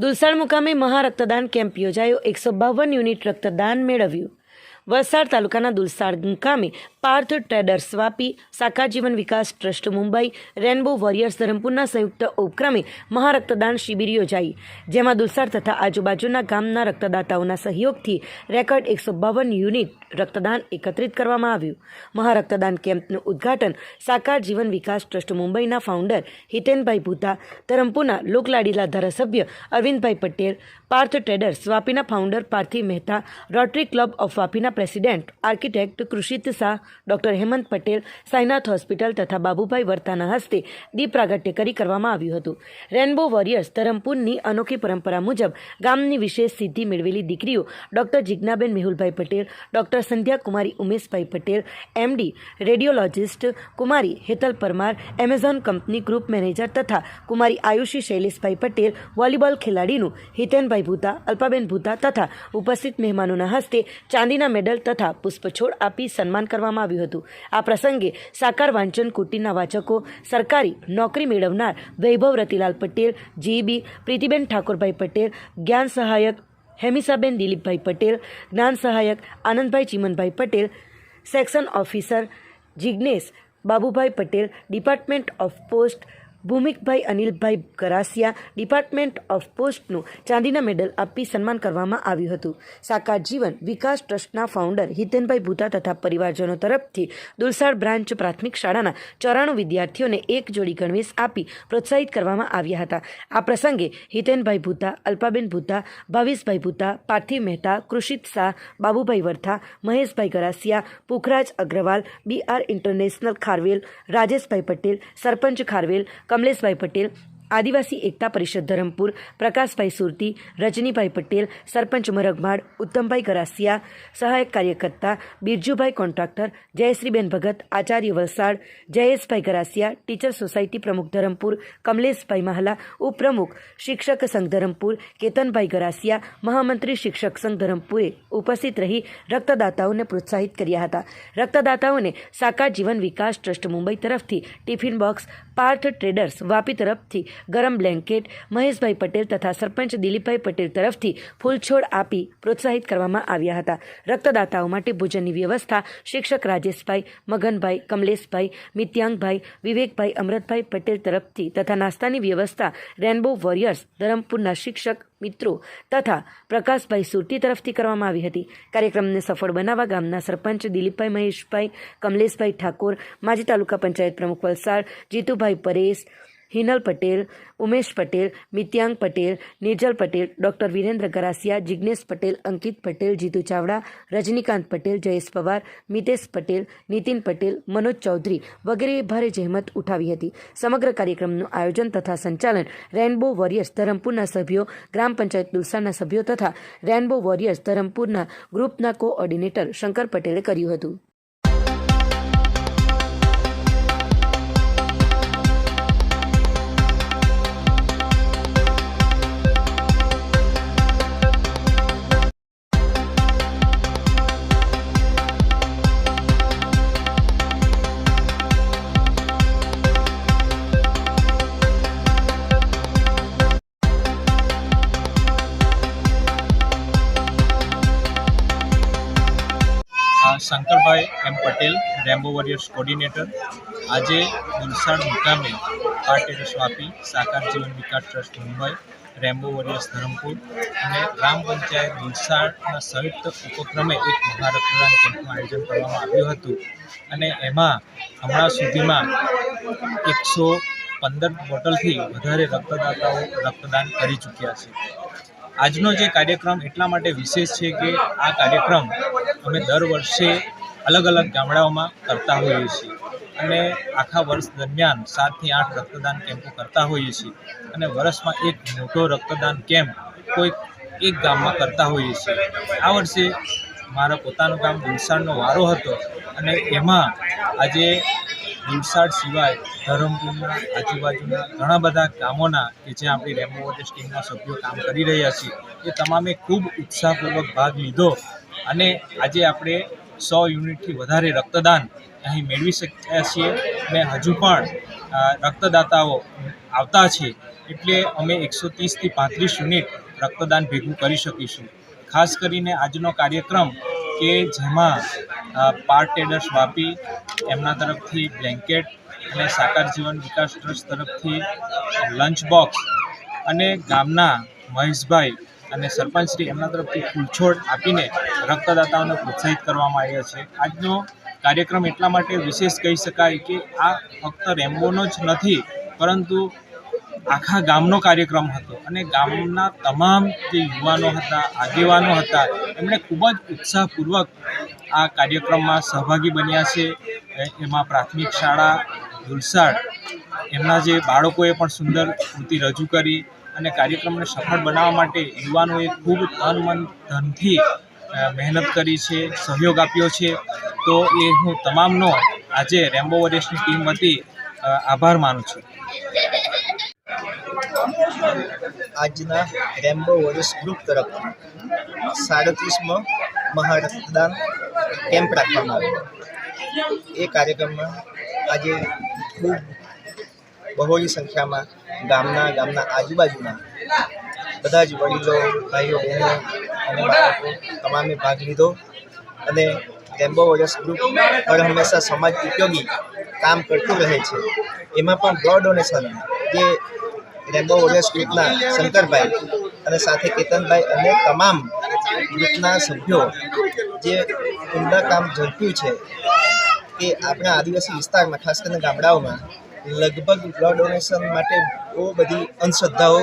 દુલસાડ મુકામે મહારક્તદાન કેમ્પ યોજાયો. એકસો બાવન યુનિટ રક્તદાન મેળવ્યું. વલસાડ તાલુકાના દુલસાડ મુકામે Parth traders Vapi Sakar Jivan Vikas trust Mumbai, rainbow warriors ધરમપુરના સંયુક્ત ઉપક્રમે મહારક્તદાન શિબિર યોજાઈ, જેમાં દુસાર તથા આજુબાજુના ગામના રક્તદાતાઓના સહયોગથી રેકોર્ડ એકસો બાવન યુનિટ રક્તદાન એકત્રિત કરવામાં આવ્યું. મહારક્તદાન કેમ્પનું ઉદ્ઘાટન સાકાર જીવન વિકાસ ટ્રસ્ટ મુંબઈના ફાઉન્ડર હિતેનભાઈ ભૂતા, ધરમપુરના લોકલાડીલા ધારાસભ્ય Arvindbhai Patel, Parth traders વાપીના founder Parthiv Mehta, rotary club of વાપીના president architect Krushit Shah doctor Hemant Patel, Sainath hospital તથા બાબુભાઈ વર્તાના હસ્તે દીપ પ્રાગટ્ય કરી કરવામાં આવ્યું હતું. રેનબો વોરિયર્સ ધરમપુરની અનોખી પરંપરા મુજબ ગામની વિશેષ સિદ્ધિ મેળવેલી દીકરીઓ ડોક્ટર જિજ્ઞાબેન મેહુલભાઈ પટેલ, ડોક્ટર સંધ્યા કુમારી ઉમેશભાઈ પટેલ, એમડી રેડિયોલોજિસ્ટ કુમારી Hetal Parmar, Amazon company group manager તથા કુમારી આયુષી શૈલેષભાઈ પટેલ, વોલીબોલ ખેલાડીનું હિતેનભાઈ ભૂતા, અલ્પાબેન ભૂતા તથા ઉપસ્થિત મહેમાનોના હસ્તે ચાંદીના મેડલ તથા પુષ્પછોડ આપી સન્માન કરવામાં આવ્યું હતું. આ પ્રસંગે સાકાર વાંચન કુટીના વાચકો, સરકારી નોકરી મેળવનાર વૈભવ રતિલાલ પટેલ, જીબી પ્રીતિબેન ઠાકોરભાઈ પટેલ, જ્ઞાન સહાયક હેમિસાબેન દિલીપભાઈ પટેલ, જ્ઞાન સહાયક Anandbhai Chimanbhai Patel, section officer Jignesh Babubhai Patel, department of post Bhumikbhai Anilbhai Garasiya department of પોસ્ટનું ચાંદીના મેડલ આપી સન્માન કરવામાં આવ્યું હતું. સાકાર જીવન વિકાસ ટ્રસ્ટના ફાઉન્ડર હિતેનભાઈ ભૂતા તથા પરિવારજનો તરફથી દુલસાડ બ્રાન્ચ પ્રાથમિક શાળાના ચોરાણું વિદ્યાર્થીઓને એક જોડી ગણવેશ આપી પ્રોત્સાહિત કરવામાં આવ્યા હતા. આ પ્રસંગે Hitenbhai Bhuta, Alpaben Bhuta, Bhavishbhai Bhuta, Parthiv Mehta, Krushit Shah, Babubhai Vartha Maheshbhai Garasiya, Pukhraj Agrawal, B R international Kharvel, Rajeshbhai Patel, sarpanch Kharvel Kamleshbhai Patel, Adivasi Ekta Parishad Dharampur, Prakashbhai સુરતી, રજનીભાઈ પટેલ, સરપંચ મરગમાડ, ઉત્તમભાઈ ગરાસિયા, સહાયક કાર્યકર્તા, બિરજુભાઈ કોન્ટ્રાક્ટર, જયશ્રીબેન ભગત, આચાર્ય વલસાડ, જયેશભાઈ ગરાસિયા, ટીચર સોસાયટી પ્રમુખ ધરમપુર, કમલેશભાઈ મહાલા, ઉપપ્રમુખ શિક્ષક સંઘ ધરમપુર, કેતનભાઈ ગરાસિયા, મહામંત્રી શિક્ષક સંઘ ધરમપુરે ઉપસ્થિત રહી રક્તદાતાઓને પ્રોત્સાહિત કર્યા હતા. રક્તદાતાઓને સાકાર જીવન વિકાસ ટ્રસ્ટ મુંબઈ તરફથી tiffin box Parth traders Vapi તરફથી ગરમ બ્લેન્કેટ મહેશભાઈ પટેલ તથા સરપંચ દિલીપભાઈ પટેલ તરફથી ફૂલછોડ આપી પ્રોત્સાહિત કરવામાં આવ્યા હતા. રક્તદાતાઓ માટે ભોજનની વ્યવસ્થા શિક્ષક રાજેશભાઈ, મગનભાઈ, કમલેશભાઈ, મિત્યાંગભાઈ, વિવેકભાઈ અમૃતભાઈ પટેલ તરફથી તથા નાસ્તાની વ્યવસ્થા રેનબો વોરિયર્સ ધરમપુરના શિક્ષક મિત્રો, તથા પ્રકાશભાઈ સુરતી તરફથી કરવામાં આવી હતી. કાર્યક્રમને સફળ બનાવવા ગામના સરપંચ દિલીપભાઈ મહેશભાઈ, કમલેશભાઈ ઠાકોર, માજી તાલુકા પંચાયત પ્રમુખ વલસાડ, જીતુભાઈ પરેશ હિનલ પટેલ ઉમેશ પટેલ મિત્યાંગ પટેલ નિર્જલ પટેલ ડૉક્ટર વિરેન્દ્ર ગરાસિયા જિજ્ઞેશ પટેલ અંકિત પટેલ જીતુ ચાવડા રજનીકાંત પટેલ જયેશ પવાર મિતેશ પટેલ નીતિન પટેલ મનોજ ચૌધરી વગેરેએ ભારે જહેમત ઉઠાવી હતી. સમગ્ર કાર્યક્રમનું આયોજન તથા સંચાલન રેનબો વોરિયર્સ ધરમપુરના સભ્યો, ગ્રામ પંચાયત દુલસાના સભ્યો તથા રેનબો વોરિયર્સ ધરમપુરના ગ્રુપના કોઓર્ડિનેટર શંકર પટેલે કર્યું હતું. Shankarbhai M Patel, Rambo warriors coordinator. આજે વલસાડ મુકામે પાટેલ સ્વાપી Sakar Jivan Vikas trust Mumbai, Rambo warriors Dharampur અને ગ્રામ પંચાયત વલસાડના સંયુક્ત ઉપક્રમે એક મહારક્તદાન કેમ્પનું આયોજન કરવામાં આવ્યું હતું. અને એમાં હમણાં સુધીમાં એકસો પંદર બોટલથી વધારે રક્તદાતાઓ રક્તદાન કરી ચૂક્યા છે. આજનો જે કાર્યક્રમ એટલા માટે વિશેષ છે કે આ કાર્યક્રમ અમે દર વર્ષે અલગ અલગ ગામડાઓમાં કરતા હોઈએ છીએ. અને આખા વર્ષ દરમિયાન સાતથી આઠ રક્તદાન કેમ્પો કરતા હોઈએ છીએ. અને વર્ષમાં એક મોટો રક્તદાન કેમ્પ કોઈ એક ગામમાં કરતા હોઈએ છીએ. આ વર્ષે મારા પોતાનું ગામ વલસાડનો વારો હતો અને એમાં આજે વલસાડ સિવાય ધરમપુરના આજુબાજુના ઘણા બધા ગામોના કે જ્યાં આપણી રેમ્બો વોટર્સ ટીમના સભ્યો કામ કરી રહ્યા છીએ એ તમામે ખૂબ ઉત્સાહપૂર્વક ભાગ લીધો અને આજે આપણે સો યુનિટથી વધારે રક્તદાન અહીં મેળવી શક્યા છીએ. અને હજુ પણ રક્તદાતાઓ આવતા છે એટલે અમે એકસો ત્રીસથી પાંત્રીસ યુનિટ રક્તદાન ભેગું કરી શકીશું. ખાસ કરીને આજનો કાર્યક્રમ કે જેમાં પાર્ટ ટેડર્સ વાપી, એમના તરફથી બ્લેન્કેટ અને સાકાર જીવન વિકાસ ટ્રસ્ટ તરફથી લંચ બોક્સ અને ગામના મહેશભાઈ અને સરપંચશ્રી એમના તરફથી ફૂલછોડ આપીને રક્તદાતાઓને પ્રોત્સાહિત કરવામાં આવ્યા છે. આજનો કાર્યક્રમ એટલા માટે વિશેષ કહી શકાય કે આ ફક્ત રેમ્બોનો જ નથી, પરંતુ આખા ગામનો કાર્યક્રમ હતો અને ગામના તમામ જે યુવાનો હતા, આગેવાનો હતા, એમણે ખૂબ જ ઉત્સાહપૂર્વક આ કાર્યક્રમમાં સહભાગી બન્યા છે. એમાં પ્રાથમિક શાળા દુલસાડ એમના જે બાળકોએ પણ સુંદર કૃતિ રજૂ કરી અને કાર્યક્રમને સફળ બનાવવા માટે યુવાનોએ ખૂબ તન મન, ધનથી મહેનત કરી છે, સહયોગ આપ્યો છે. તો એ હું તમામનો આજે રેમ્બો વોરિયર્સની ટીમ વતી આભાર માનું છું. આજના રેમ્બો વોરિયર્સ ગ્રુપ તરફ સાડત્રીસમો મહારક્તદાન કેમ્પ રાખવામાં આવ્યો. એ કાર્યક્રમમાં આજે ખૂબ બહોળી સંખ્યામાં ગામના ગામના આજુબાજુના બધા જ વડીલો, ભાઈઓ, બહેનો અને બાળકો તમામે ભાગ લીધો અને રેમ્બો વોરિયર્સ ગ્રુપ હર હંમેશા સમાજ ઉપયોગી કામ કરતું રહે છે. એમાં પણ બ્લડ ડોનેશન જે રેમ્બો વોરિયર્સ ગ્રુપના શંકરભાઈ અને સાથે કેતનભાઈ અને તમામ ગ્રુપના સભ્યો જે ઉમદા કામ ઝડપ્યું છે કે આપણા આદિવાસી વિસ્તારમાં, ખાસ કરીને ગામડાઓમાં લગભગ બ્લડ ડોનેશન માટે બહુ બધી અંધશ્રદ્ધાઓ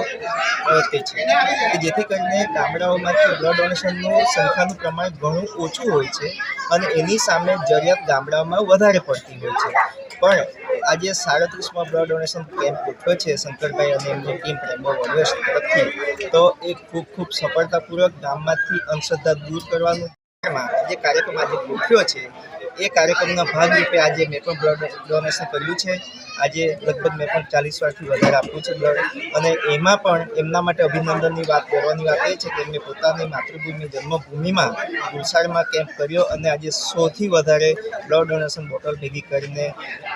પ્રવર્તે છે. કે જેથી કરીને ગામડાઓમાંથી બ્લડ ડોનેશનનું સંખ્યાનું પ્રમાણ ઘણું ઓછું હોય છે અને એની સામે જરૂરિયાત ગામડાઓમાં વધારે પડતી હોય છે. પણ આજે સાડત્રીસમાં બ્લડ ડોનેશન કેમ્પ ગોઠવ્યો છે શંકરભાઈ અને એમની ટીમ પ્રેમો વોરિયર્સ તરફથી. તો એ ખૂબ ખૂબ સફળતાપૂર્વક ગામમાંથી અંધશ્રદ્ધા દૂર કરવાનું. જે કાર્યક્રમ આજે ગોઠવ્યો છે. એ કાર્યક્રમના ભાગરૂપે આજે મેં પણ બ્લડ ડોનેશન કર્યું છે. આજે લગભગ મેં પણ ચાલીસ વારથી વધારે આપ્યું છે બ્લડ અને એમાં પણ એમના માટે અભિનંદનની વાત કરવાની વાત એ છે કે એમને પોતાની માતૃભૂમિ જન્મભૂમિમાં વલસાડમાં કેમ્પ કર્યો અને આજે સૌથી વધારે બ્લડ ડોનેશન બોટલ ભેગી કરીને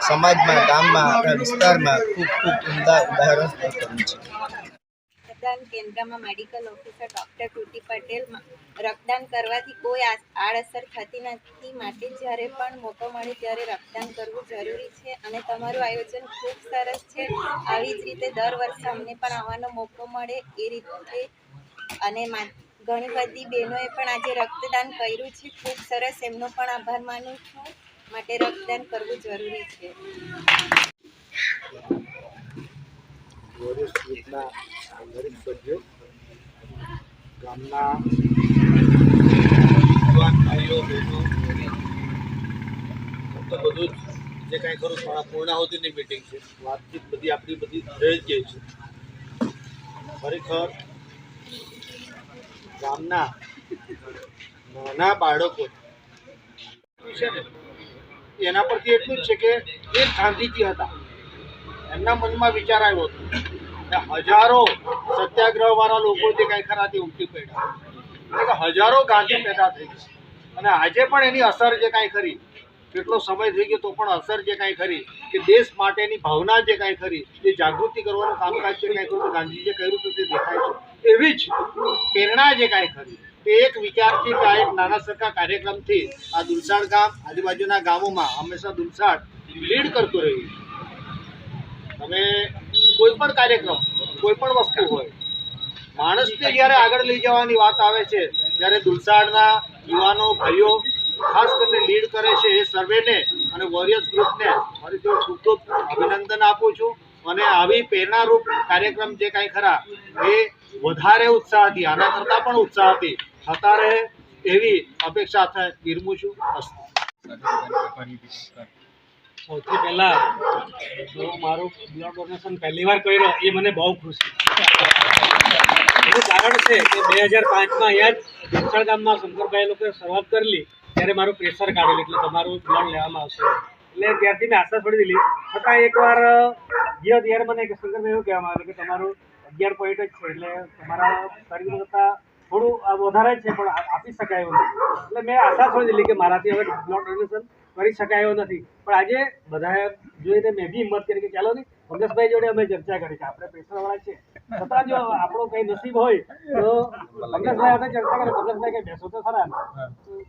સમાજમાં, ગામમાં, આપણા વિસ્તારમાં ખૂબ ખૂબ ઉમદા ઉદાહરણ કર્યું છે. રક્તદાન કેન્દ્રમાં medical officer doctor Kruti Patel રક્તદાન કરવાથી કોઈ આડઅસર થતી નથી. માટે જ્યારે પણ મોકો મળે ત્યારે રક્તદાન કરવું જરૂરી છે અને તમારું આયોજન ખૂબ સરસ છે. આવી જ રીતે દર વર્ષે અમને પણ આવવાનો મોકો મળે એ રીતે. અને ઘણી બધી બહેનોએ પણ આજે રક્તદાન કર્યું છે. ખૂબ સરસ. એમનો પણ આભાર માનું છું. માટે રક્તદાન કરવું જરૂરી છે. વોરિયર્સ ગ્રુપના દરેક સભ્યો, ગામના ભાઈઓ, બહેનો ફક્ત બધું જ જે કાંઈ પણ આ પૂર્ણાહુતિની મિટિંગ છે. વાતચીત બધી આપણી બધી થઈ ગઈ છે. ખરેખર ગામના નાના બાળકો છે ને એના પરથી એટલું જ છે કે એ ગાંધીજી હતા. એમના મનમાં વિચાર આવ્યો હતો હજારો સત્યાગ્રહ વાળા લોકો જે કાંઈ ખરા તે ઉમટી પડ્યા. એટલે હજારો ગાંધી પેદા થઈ અને આજે પણ એની અસર જે કાંઈ ખરી, કેટલો સમય થઈ ગયો તો પણ અસર જે કાંઈ ખરી, કે દેશ માટેની ભાવના જે કાંઈ ખરી એ જાગૃતિ કરવાનું કામકાજ જે કાંઈ કર્યું, ગાંધીજીએ કર્યું હતું તે દેખાય છે. એવી જ પ્રેરણા જે કાંઈ ખરી, તે એક વિચારથી કે આ એક નાના સરખા કાર્યક્રમથી આ દુલસાડ ગામ, આજુબાજુના ગામોમાં હંમેશા દુલસાડ લીડ કરતું રહ્યું. તમે કોઈ પણ કાર્યક્રમ, કોઈ પણ વસ્તુ હોય, માણસને જ્યારે આગળ લઈ જવાની વાત આવે છે, ત્યારે દુલસાડના યુવાનો, ભાઈઓ, ખાસ કરીને લીડ કરે છે એ સર્વેને અને વોરિયર્સ ગ્રુપને મારી તો ખૂબ ખૂબ અભિનંદન આપું છું અને આવી પ્રેરણારૂપ કાર્યક્રમ જે કાંઈ ખરા, એ વધારે ઉત્સાહથી, આના કરતાં પણ ઉત્સાહથી થતા રહે એવી અપેક્ષા થાય વિરમું છું. સૌથી પહેલા તો મારું બ્લડ ડોનેશન પહેલી વાર કર્યો, એ મને બહુ ખુશી એનું કારણ છે કે બે હજાર પાંચમાં અહીંયા જ ભેંસણ ગામમાં શંકરભાઈ લોકોએ શરૂઆત કરેલી ત્યારે મારું પ્રેશર કાઢેલું એટલે તમારું બ્લડ લેવામાં આવશે. એટલે ત્યારથી મેં આશા છોડી દીધી. છતાં એકવાર ગયો ત્યારે મને શંકરભાઈ એવું કહેવામાં આવ્યું કે તમારું અગિયાર પોઈન્ટ જ છે એટલે તમારા શરીર કરતાં થોડું વધારે જ છે, પણ આપી શકાય એવું એટલે મેં આશા છોડી દીધી કે મારાથી હવે બ્લડ ડોનેશન કરી શકાય એવો નથી. પણ આજે બધાએ જોઈને મેં બી હિંમત કરી કે ચાલો ને કમલેશભાઈ જોડે અમે ચર્ચા કરી કે આપણે પૈસાવાળા છે છતાં જો આપણો કંઈ નસીબ હોય તો કમલેશભાઈ આપણે ચર્ચા કરી કમલેશભાઈ કઈ બેસો તો ખરા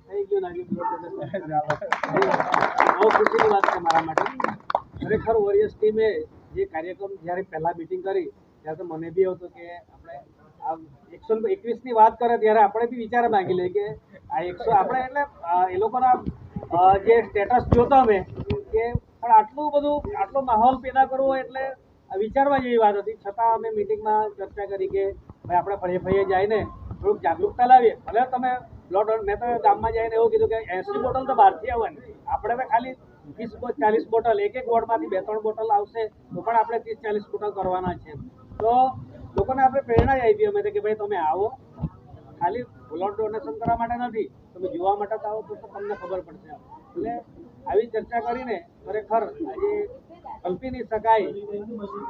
થઈ ગયું બહુ ખુશીની વાત છે મારા માટે. ખરેખર વોરિયર્સ ટીમે જે કાર્યક્રમ જ્યારે પહેલા મિટિંગ કરી ત્યારે તો મને બી હતું કે આપણે આ એકસો એકવીસની વાત કરે ત્યારે આપણે બી વિચાર માંગી લઈએ કે આ એકસો આપણે એટલે એ લોકોના જે સ્ટેટસ જોતો અમે, કે પણ આટલું બધું, આટલો માહોલ પેદા કરવો એટલે વિચારવા જેવી વાત હતી. છતાં અમે મિટિંગમાં ચર્ચા કરી કે ભાઈ, આપણે ફળે ફળીએ જઈને થોડુંક જાગૃતતા લાવીએ. ભલે તમે બ્લડ મેં તો ગામમાં જઈને એવું કીધું કે એસી બોટલ તો બહારથી આવવાની. આપણે તો ખાલી ત્રીસ ચાલીસ બોટલ, એક એક વોર્ડમાંથી બે ત્રણ બોટલ આવશે, તો પણ આપણે ત્રીસ ચાલીસ બોટલ કરવાના છે. તો લોકોને આપણે પ્રેરણા આપી અમે, કે ભાઈ, તમે આવો. ખાલી બ્લડ ડોનેશન કરવા માટે નથી. તમે જોવા માટે તો આવો તો તમને ખબર પડશે એટલે આવી ચર્ચા કરીને ખરેખર આજે કલ્પી નહીં શકાય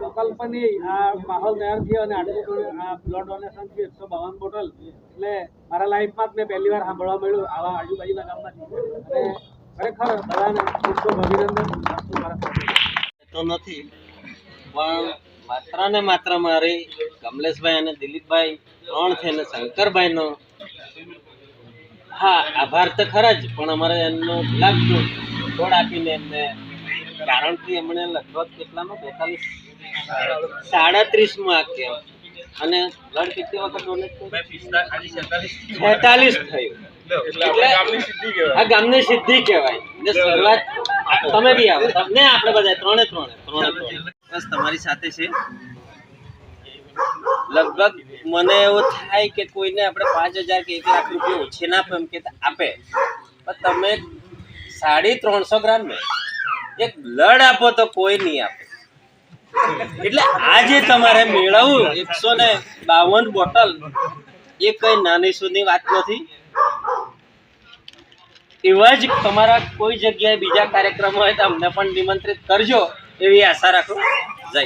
અકલ્પની આ માહોલ તૈયાર થયો અને આટલું આ બ્લડ ડોનેશન થયું, એકસો બાવન બોટલ. એટલે મારા લાઈફમાં જ મેં પહેલી વાર સાંભળવા મળ્યું આવા આજુબાજુના ગામમાંથી. અને ખરેખર બધાને ખૂબ ખૂબ અભિનંદન. તો નથી, પણ માત્ર ને માત્ર મારી કમલેશભાઈ અને દિલીપભાઈ ત્રણ છે અને શંકરભાઈનો હા આભાર તો ખરા જ પણ અમારે એમનો લાગતો છોડ આપીને એમને? કારણથી એમણે લગભગ કેટલામાં? બેતાલીસ? સાડત્રીસમાં કેમ્પ અને બ્લડ કેટલી વખત ડોનેટ કર્યું છેતાલીસ થયું. એટલે આ ગામની સિદ્ધિ કહેવાય. ને શરૂઆત તમે બી આવો. તમને આપણે બધા ત્રણે ત્રણે ત્રણે ત્રણે. બસ તમારી સાથે છે. લગભગ મને એવું થાય કે કોઈને આપણે પાંચ હજાર કે એક લાખ રૂપિયા ઓછી ના આપે એમ કે આપે. પણ તમે સાડી ત્રણસો ગ્રામ એક બ્લડ આપો તો કોઈ નહીં આપે. એટલે આજે તમારે મેળવવું એકસો ને બાવન બોટલ એ કઈ નાની સુની વાત નથી. એવા જ તમારા કોઈ જગ્યાએ બીજા કાર્યક્રમ હોય તો અમને પણ નિમંત્રિત કરજો એવી આશા રાખું. જય